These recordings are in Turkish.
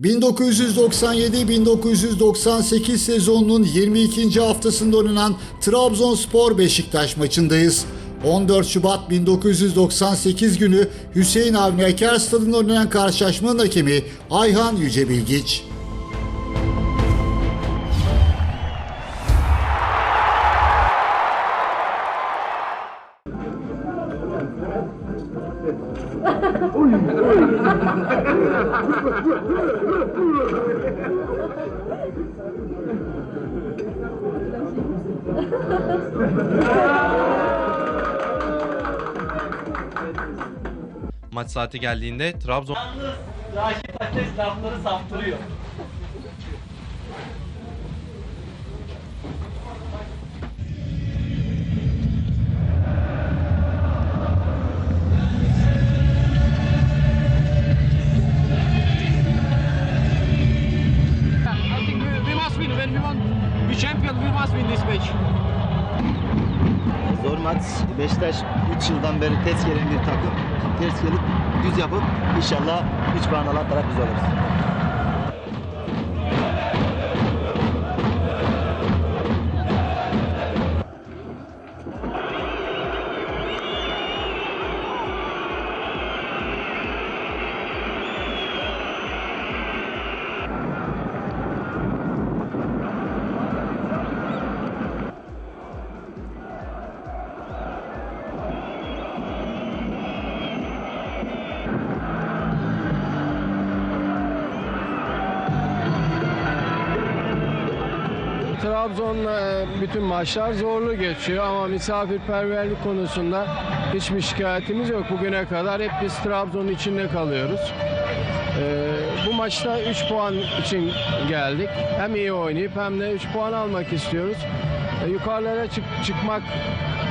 1997-1998 sezonunun 22. haftasında oynanan Trabzonspor Beşiktaş maçındayız. 14 Şubat 1998 günü Hüseyin Avni Aker Stadı'nda oynanan karşılaşmanın hakemi Ayhan Yücebilgiç. Maç saati geldiğinde Trabzon Yalnız Raşit Ateş lafları saptırıyor. Zor maç. Beşiktaş 3 yıldan beri ters gelen bir takım. Ters gelip düz yapıp inşallah 3 puan alan taraf biz oluruz. Trabzon'la e, bütün maçlar zorlu geçiyor ama misafirperverlik konusunda hiçbir şikayetimiz yok. Bugüne kadar hep biz Trabzon'un içinde kalıyoruz. E, bu maçta 3 puan için geldik. Hem iyi oynayıp hem de 3 puan almak istiyoruz. E, yukarılara çık- çıkmak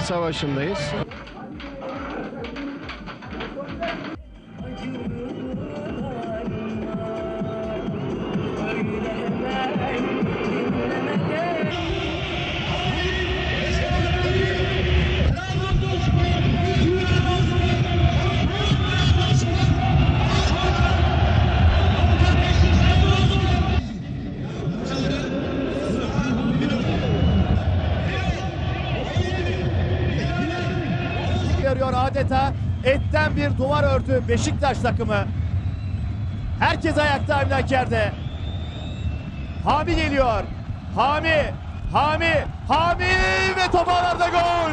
savaşındayız. Adeta etten bir duvar ördü Beşiktaş takımı. Herkes ayakta Avni Aker'de. Hami geliyor. Hami, Hami, Hami ve top ağlarda gol.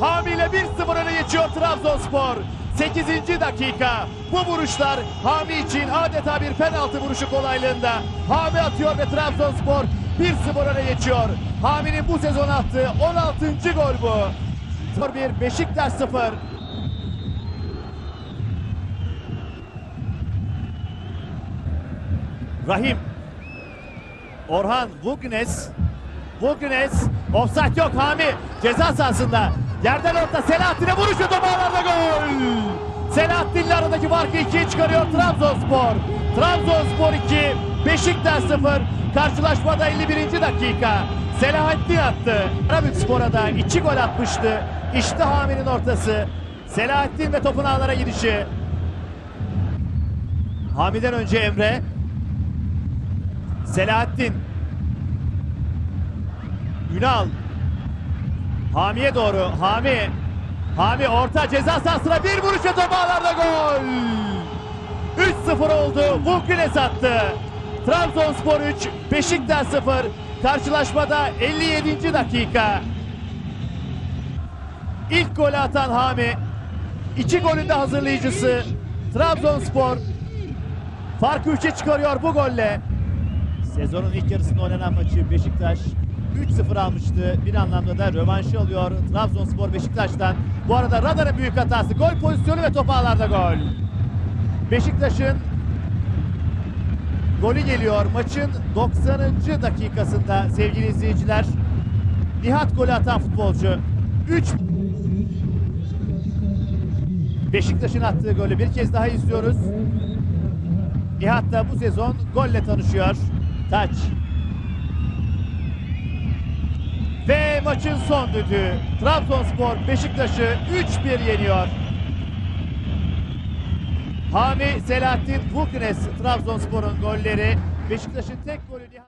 Hami ile 1-0 öne geçiyor Trabzonspor. 8. dakika. Bu vuruşlar Hami için adeta bir penaltı vuruşu kolaylığında. Hami atıyor ve Trabzonspor 1-0 öne geçiyor. Hami'nin bu sezon attığı 16. gol bu. 0-1 Beşiktaş 0. Rahim. Orhan Vugnes. Vugnes. Offside yok Hami. Ceza sahasında. Yerden orta Selahattin'e vuruşu top ağlarda gol. Selahattin'le aradaki farkı 2'ye çıkarıyor Trabzonspor. Trabzonspor 2, Beşiktaş 0. Karşılaşmada 51. dakika. Selahattin attı. Karabükspor'a da 2 gol atmıştı. İşte Hami'nin ortası. Selahattin ve topun ağlara gidişi. Hami'den önce Emre. Selahattin. Ünal. Hami'ye doğru. Hami. Hami orta ceza sahasına bir vuruş ve top ağlarda gol. 3-0 oldu. Vukines attı. Trabzonspor 3, Beşiktaş 0. Karşılaşmada 57. dakika. İlk golü atan Hami. İki golün de hazırlayıcısı. Trabzonspor farkı 3'e çıkarıyor bu golle. Sezonun ilk yarısında oynanan maçı Beşiktaş 3-0 almıştı. Bir anlamda da rövanşı alıyor Trabzonspor Beşiktaş'tan. Bu arada Radar'ın büyük hatası. Gol pozisyonu ve top ağlarda gol. Beşiktaş'ın golü geliyor. Maçın 90. dakikasında sevgili izleyiciler. Nihat golü atan futbolcu. 3 Beşiktaş'ın attığı golü bir kez daha izliyoruz. Nihat da bu sezon golle tanışıyor. Taç. Ve maçın son düdüğü. Trabzonspor Beşiktaş'ı 3-1 yeniyor. Hami Selahattin Vulknes Trabzonspor'un golleri. Beşiktaş'ın tek golü